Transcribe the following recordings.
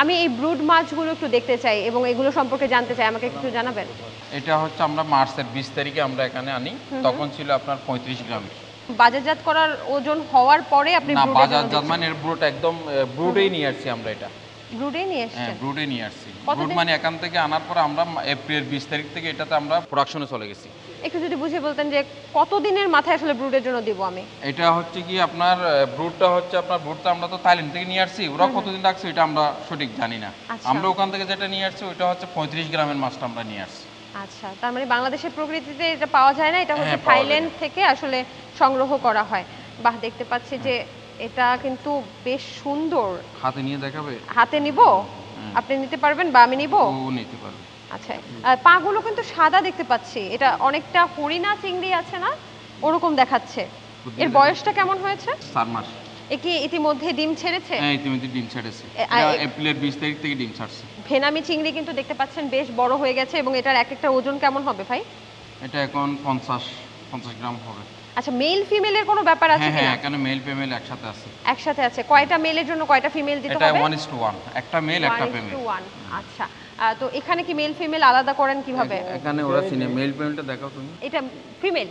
আমি এই ব্রুড মাছগুলো একটু দেখতে চাই এবং এগুলো সম্পর্কে জানতে চাই আমাকে একটু জানাবেন? এটা হচ্ছে আমরা মার্চের বিশ তারিখে আমরা এখানে আনি। তখন ছিল আপনার পঁয়ত্রিশ গ্রামের বাজারজাত করার ওজন হওয়ার পরে আপনি না ব্রুডের বাজার মানে এর ব্রুড একদম ব্রুডেই নিয়ে আসছি আমরা এটা। ব্রুডে নিয়ে আসছি হ্যাঁ ব্রুডে নিয়ে আসছি। ব্রুড মানে এখান থেকে আনার পর আমরা এপ্রিল বিশ তারিখ থেকে এটাতে আমরা প্রোডাকশনে চলে গেছি। একটু যদি বুঝিয়ে বলতেন যে কতদিনের মাথায় আসলে ব্রুডের জন্য দিব আমি? এটা হচ্ছে কি আপনার ব্রুডটা হচ্ছে আপনার ব্রুডটা আমরা তো থাইল্যান্ড থেকে নিয়ে আসছি। ওরা কতদিন রাখছে এটা আমরা সঠিক জানি না। আচ্ছা। আমরা ওখান থেকে যেটা নিয়ে আসছি ওটা হচ্ছে পঁয়ত্রিশ গ্রামের মাছটা আমরা নিয়ে আসছি। আচ্ছা তার মানে বাংলাদেশের প্রকৃতিতে এটা পাওয়া যায় না এটা হচ্ছে হ্যাঁ, থাইল্যান্ড থেকে আসলে সংগ্রহ করা হয়। বাহ দেখতে পাচ্ছি যে এটা কিন্তু বেশ সুন্দর। হাতে নিয়ে দেখাবে? হাতে নিব? আপনি নিতে পারবেন বা আমি নিব? ও নিতে পারবে। আচ্ছা আর পাগুলো কিন্তু সাদা দেখতে পাচ্ছি। এটা অনেকটা হরিণা চিংড়ি আছে না? ওরকম দেখাচ্ছে। এর বয়সটা কেমন হয়েছে? চার মাস। এ কি ইতিমধ্যে ডিম ছেড়েছে? হ্যাঁ ইতিমধ্যে ডিম ছাড়েছে। এপ্রিলের বিশ তারিখ থেকে ডিম ছাড়ছে। ভেনামি চিংড়ি কিন্তু দেখতে পাচ্ছেন বেশ বড় হয়ে গেছে এবং এটার এক একটা ওজন কেমন হবে ভাই? এটা এখন পঞ্চাশ পঞ্চাশ গ্রাম হবে। আচ্ছা মেল ফিমেলের কোনো ব্যাপার আছে হ্যাঁ হ্যাঁ এখানে মেল ফিমেল একসাথে আছে। একসাথে আছে। কয়টা মেলের জন্য কয়টা ফিমেল দিতে হবে? ওয়ান ইস টু ওয়ান একটা মেল একটা ফিমেল to one, আচ্ছা। আহ, তো এখানে কি মেল ফিমেল আলাদা করেন কীভাবে? এখানে ওরা চিনে মেল ফিমেলটা দেখাও তুমি। এটা ফিমেল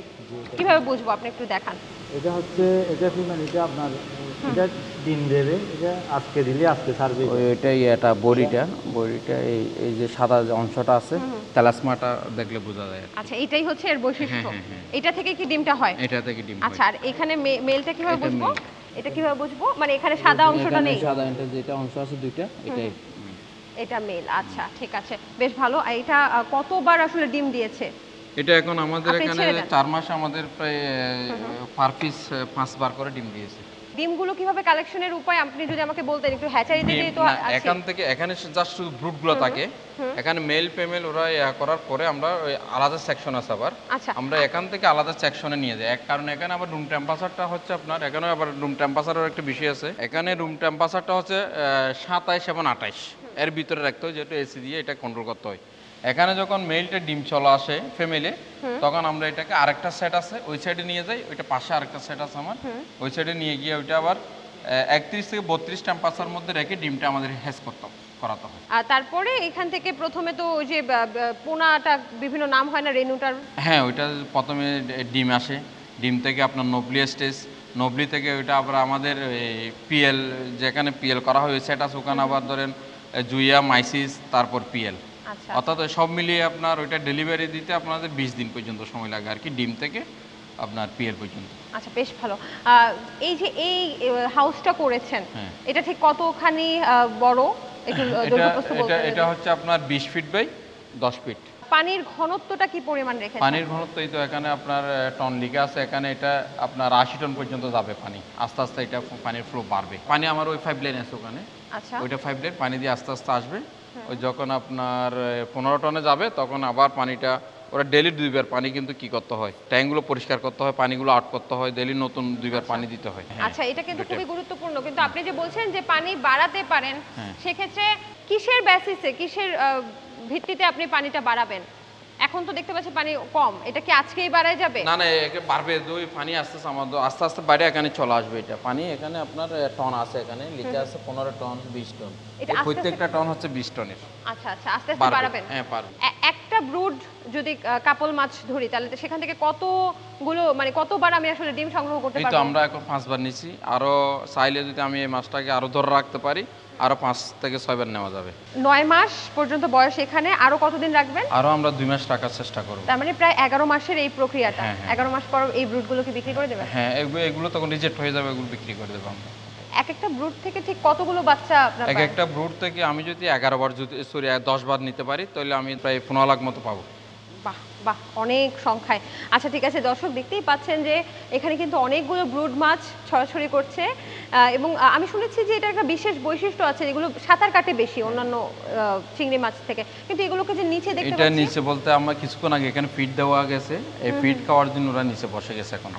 কীভাবে বুঝব? আপনি একটু দেখান। এটা হচ্ছে এটা ফিমেল এটা আপনার এটা ডিম দেবে এটা আজকে দিলে আজকে ছাড়বে ওই ওইটাই এটা বড়িটা। বড়িটা এই এই যে সাদা যে অংশটা আছে তেলাসমাটা দেখলে বোঝা যায় আচ্ছা এটাই হচ্ছে এর বৈশিষ্ট্য? হ্যাঁ, হ্যাঁ, এটা থেকে কি ডিমটা হয়? এটা থেকে ডিম আচ্ছা আর এখানে মেলটা কীভাবে এটা বুঝব? এটা কীভাবে বুঝব? মানে এখানে সাদা অংশটা নেই। সাদা এটা যেটা অংশ আছে দুইটা এটাই। এটা মেল আচ্ছা ঠিক আছে বেশ ভালো। এটা কতবার আসলে ডিম দিয়েছে? এটা এখন আমাদের এখানে। চার মাসে আমাদের প্রায় পার পিস পাঁচবার করে ডিম দিয়েছে। ডিমগুলো কীভাবে কালেকশনের উপায় আপনি যদি আমাকে বলতেন একটু হ্যাচারিতে যেহেতু আছে। এখান থেকে এখানে জাস্ট শুধু ব্রুটগুলো থাকে। এখানে মেল ফিমেল ওরা ইয়া করার পরে আমরা ওই আলাদা সেকশন আছে আবার। আচ্ছা। আমরা এখান থেকে আলাদা সেকশনে নিয়ে যাই। এক কারণ এখানে আবার রুম টেম্পারেচারটা হচ্ছে আপনার এখানে আবার রুম টেম্পারেচারের একটা বিষয় আছে। এখানে রুম টেম্পারেচারটা হচ্ছে সাতাইশ এবং আঠাইশ। এর ভিতরে রাখতে হয় যেহেতু এসি দিয়ে এটা কন্ট্রোল করতে হয়। এখানে যখন মেলটা ডিম চলে আসে ফ্যামিলি তখন আমরা এটাকে আরেকটা সেট আছে ওই সাইডে নিয়ে যাই ওইটা পাশে আরেকটা সেট আছে আমার। ওই সাইডে নিয়ে গিয়ে ওইটা আবার একত্রিশ থেকে বত্রিশ টেম্পারেচার মধ্যে রেখে ডিমটা আমাদের হ্যাস করতাম করাতে হয়। আর তারপরে এখান থেকে প্রথমে তো ওই যে পোনাটা বিভিন্ন নাম হয় না রেনুটার হ্যাঁ ওইটা প্রথমে ডিম আসে। ডিম থেকে আপনার নবলি স্টেজ নবলি থেকে ওইটা আবার আমাদের পিএল যেখানে পিএল করা হয় সেটা ওখানে আবার ধরেন জুইয়া মাইসিস তারপর পিএল। আচ্ছা। অর্থাৎ সব মিলিয়ে আপনার ওইটা ডেলিভারি দিতে আপনাদের বিশ দিন পর্যন্ত সময় লাগে আর কি ডিম থেকে আপনার পিএল পর্যন্ত। আচ্ছা বেশ ভালো। এই যে এই হাউসটা করেছেন হ্যাঁ। এটা ঠিক কতখানি বড়? এটা। এটা হচ্ছে আপনার বিশ ফিট বাই দশ ফিট পানির ঘনত্বটা কি পরিমাণ রেখেছেন? পানির ঘনত্ব এই তো এখানে আপনার টন লিখে আছে। এখানে এটা আপনার আশি টন পর্যন্ত যাবে পানি। আস্তে আস্তে এটা পানির ফ্লো বাড়বে। পানি আমার ওই ফাইভ লাইন আছে ওখানে। আচ্ছা। ওইটা ফাইভ লাইন পানি দিয়ে আস্তে আস্তে আসবে। ওই যখন আপনার পনেরো টনে যাবে তখন আবার পানিটা ওরা ডেলি দুইবার পানি কিন্তু কি করতে হয়? ট্যাঙ্কগুলো পরিষ্কার করতে হয় পানিগুলো আউট করতে হয় ডেলি নতুন দুইবার পানি দিতে হয়। হ্যাঁ আচ্ছা এটা কিন্তু খুবই গুরুত্বপূর্ণ। কিন্তু আপনি যে বলছেন যে পানি বাড়াতে পারেন হ্যাঁ। সেক্ষেত্রে কিসের বেসিসে কিসের ভিত্তিতে আপনি পানিটা বাড়াবেন। এখন তো দেখতে পাচ্ছি পানি কম। এটা কি আজকেই বাড়ায় যাবে? না না একে বাড়বে। দুই পানি আস্তে আস্তে আমাদের আস্তে আস্তে বাইরে এখানে চলে আসবে এটা। পানি এখানে আপনার টন আছে এখানে। লিখে আছে পনেরো টন বিশ টন। এটা প্রত্যেকটা টন হচ্ছে বিশ টনের। আচ্ছা আচ্ছা আস্তে আস্তে বাড়াবেন। হ্যাঁ পারবে এ- একটা ব্রুড যদি কাপল মাছ ধরি তাহলে সেখান থেকে কতগুলো মানে কতবার আমি আসলে ডিম সংগ্রহ করতে এই তো আমরা এখন পাঁচবার নিছি আরও চাইলে যদি আমি এই মাছটাকে আরও ধরে রাখতে পারি আরও পাঁচ থেকে ছয়বার নেওয়া যাবে। নয় মাস পর্যন্ত বয়স এখানে আরও কতদিন রাখবেন? আরও আমরা দুই মাস রাখার চেষ্টা করব। তার মানে প্রায় এগারো মাসের এই প্রক্রিয়াটা। হ্যাঁ, হ্যাঁ। এগারো মাস পর এই ব্রুডগুলো কি বিক্রি করে দেবেন? হ্যাঁ এগুলো তখন রিজেক্ট হয়ে যাবে এগুলো বিক্রি করে দেবো আমরা। এক একটা ব্রুড থেকে ঠিক কতগুলো বাচ্চা আপনার এক একটা ব্রুট থেকে আমি যদি এগারো বার যদি সরি দশ বার নিতে পারি তাহলে আমি প্রায় পনেরো লাখ মতো পাবো। বাহ বাহ অনেক সংখ্যায়। আচ্ছা ঠিক আছে দর্শক দেখতেই পাচ্ছেন যে এখানে কিন্তু অনেকগুলো ব্রুড মাছ ছড়াছড়ি করছে। এবং আমি শুনেছি যে এটা একটা বিশেষ বৈশিষ্ট্য আছে এগুলো সাঁতার কাটে বেশি অন্যান্য চিংড়ি মাছ থেকে। কিন্তু এগুলোকে যে নিচে দেখতে এটা নিচে বলতে আমরা কিছুক্ষণ আগে এখানে ফিড দেওয়া গেছে। এই ফিড খাওয়ার জন্য ওরা নিচে বসে গেছে এখন।